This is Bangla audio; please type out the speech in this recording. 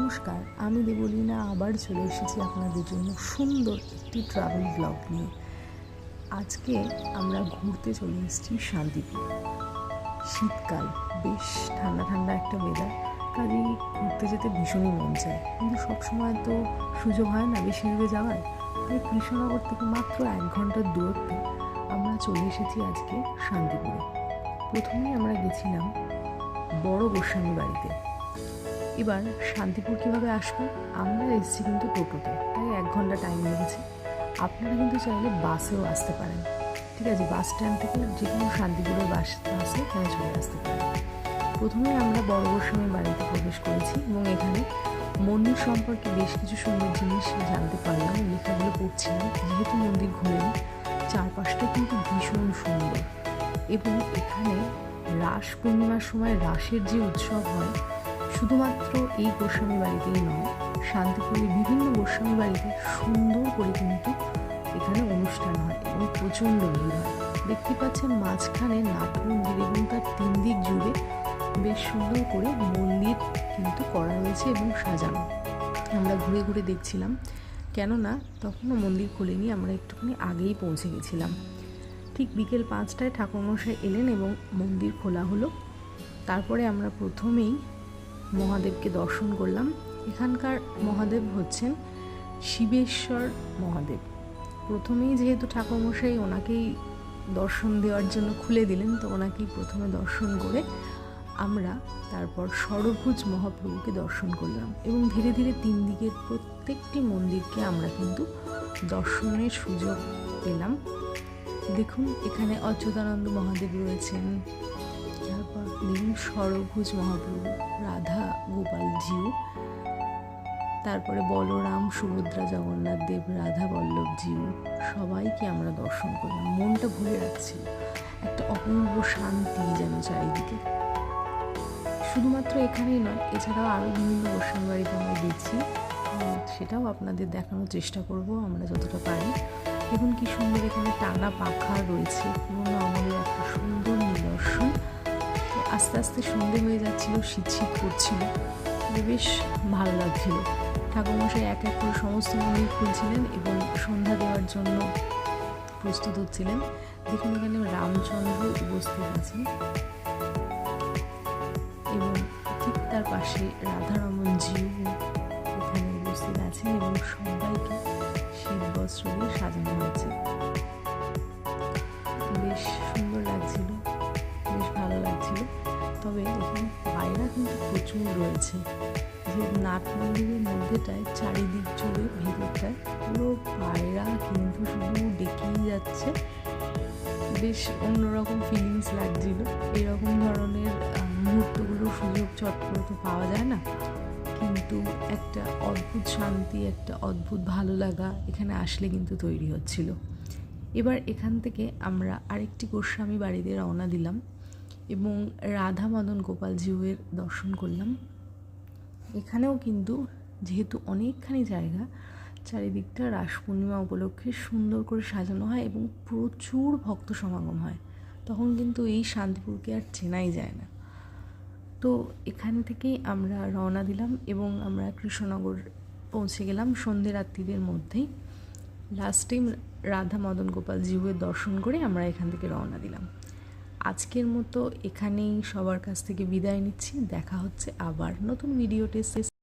নমস্কার, আমি দেবলীনা আবার চলে এসেছি আপনাদের জন্য সুন্দর একটি ট্রাভেল ব্লগ নিয়ে। আজকে আমরা ঘুরতে চলে এসেছি শান্তিপুর। শীতকাল, বেশ ঠান্ডা ঠান্ডা একটা ওয়েদার কাজেই ঘুরতে যেতে ভীষণই মন চায়। কিন্তু সবসময় তো সুযোগ হয় না বেশি দূরে যাওয়ার। তাই কৃষ্ণনগর থেকে মাত্র এক ঘণ্টার দূরত্বে আমরা চলে এসেছি আজকে শান্তিপুরে। প্রথমেই আমরা গেছিলাম বড় গোস্বামী বাড়িতে। এবার শান্তিপুর কীভাবে আসব আমরা এসেছি কিন্তু টোটোতে, তাই এক ঘণ্টা টাইম লেগেছে। আপনারা কিন্তু চাইলে বাসেও আসতে পারেন, ঠিক আছে? বাস স্ট্যান্ড থেকে যে কোনো শান্তিপুরের বাস, বাসে এখানে চলে আসতে পারেন। প্রথমে আমরা বড় গোস্বামী বাড়িতে প্রবেশ করেছি এবং এখানে মন্দির সম্পর্কে বেশ কিছু সুন্দর জিনিস জানতে পারলাম, লেখাগুলো পড়ছিলাম। যেহেতু মন্দির ঘুরেনি, চারপাশটা কিন্তু ভীষণ সুন্দর। এবং এখানে রাস পূর্ণিমার সময় রাসের যে উৎসব হয় শুধুমাত্র এই গোস্বামী বাড়িতেই নয়, শান্তিপুরের বিভিন্ন গোস্বামী বাড়িতে সুন্দর করে কিন্তু এখানে অনুষ্ঠান হয় এবং প্রচণ্ড ভিড় হয়। দেখতে পাচ্ছেন মাঝখানে নাট মন্দির এবং তার তিন দিক জুড়ে বেশ সুন্দর করে মন্দির কিন্তু করা রয়েছে এবং সাজানো। আমরা ঘুরে ঘুরে দেখছিলাম, কেননা তখনও মন্দির খোলেনি, আমরা একটুখানি আগেই পৌঁছে গেছিলাম। ঠিক বিকেল পাঁচটায় ঠাকুরমশাই এলেন এবং মন্দির খোলা হলো। তারপরে আমরা প্রথমেই মহাদেবকে দর্শন করলাম। এখানকার মহাদেব হচ্ছেন শিবেশ্বর মহাদেব। প্রথমেই যেহেতু ঠাকুরমশাই ওনাকেই দর্শন দেওয়ার জন্য খুলে দিলেন, তো ওনাকেই প্রথমে দর্শন করে আমরা তারপর সরভুজ মহাপ্রভুকে দর্শন করলাম এবং ধীরে ধীরে তিন দিকের প্রত্যেকটি মন্দিরকে আমরা কিন্তু দর্শনের সুযোগ পেলাম। দেখুন, এখানে অচ্যুতানন্দ মহাদেব রয়েছেন। দেখুন ষড়ভুজ মহাপ্রভু, রাধা গোপাল জিউ তারপরে বলরাম, সুভদ্রা, জগন্নাথ দেব, রাধা বল্লভ জিউ সবাইকে আমরা দর্শন করলাম। মনটা ভরে রাখছিল একটা অপূর্ব শান্তি যেন চারিদিকে। শুধুমাত্র এখানেই নয়, এছাড়াও আরও বিভিন্ন গোস্বামী বাড়িতে আমরা গেছি। সেটাও আপনাদের দেখানোর চেষ্টা করব, আমরা যতটা পারি। দেখুন কি সুন্দর এখানে টানা পাখা রয়েছে, পুরোনো আস্তে আস্তে সন্ধে হয়ে যাচ্ছিল, শীত শীত করছিল। বেশ ভালো লাগছিল। ঠাকুরমশাই এক এক করে সমস্ত মন্দির খুলছিলেন এবং সন্ধ্যা দেওয়ার জন্য প্রস্তুত হচ্ছিলেন। দেখুন এখানে রামচন্দ্র উপস্থিত আছেন। এবং ঠিক তার পাশে রাধারমন জিউ এখানে উপস্থিত আছেন এবং সবাইকে শীত বস্ত্র দিয়ে সাজানো হয়েছে। বেশ তবে এখানে পায়রা কিন্তু প্রচুর রয়েছে। নাট মন্দিরের মধ্যেটায় চারিদিক জুড়ে ভেতরটায় পুরো পায়রা কিন্তু শুধু ডেকেই যাচ্ছে। বেশ অন্যরকম ফিলিংস লাগছিল। এরকম ধরনের মুহূর্তগুলো সুযোগ চট করে তো পাওয়া যায় না। কিন্তু একটা অদ্ভুত শান্তি, একটা অদ্ভুত ভালো লাগা এখানে আসলে কিন্তু তৈরি হচ্ছিল। এবার এখান থেকে আমরা আরেকটি গোস্বামী বাড়িতে রওনা দিলাম। এবং রাধা মদন গোপাল জিউয়ের দর্শন করলাম। এখানেও কিন্তু যেহেতু অনেকখানি জায়গা, চারিদিকটা রাস পূর্ণিমা উপলক্ষে সুন্দর করে সাজানো হয় এবং প্রচুর ভক্ত সমাগম হয়। তখন কিন্তু এই শান্তিপুরকে আর চেনাই যায় না। তো এখান থেকেই আমরা রওনা দিলাম এবং আমরা কৃষ্ণনগর পৌঁছে গেলাম সন্ধে রাত্রিদের মধ্যেই। লাস্ট টাইম রাধা মদন গোপাল জিউয়ের দর্শন করে আমরা এখান থেকে রওনা দিলাম। আজকের মতো এখানেই সবার কাছ থেকে বিদায় নিচ্ছি। দেখা হচ্ছে আবার নতুন ভিডিওতে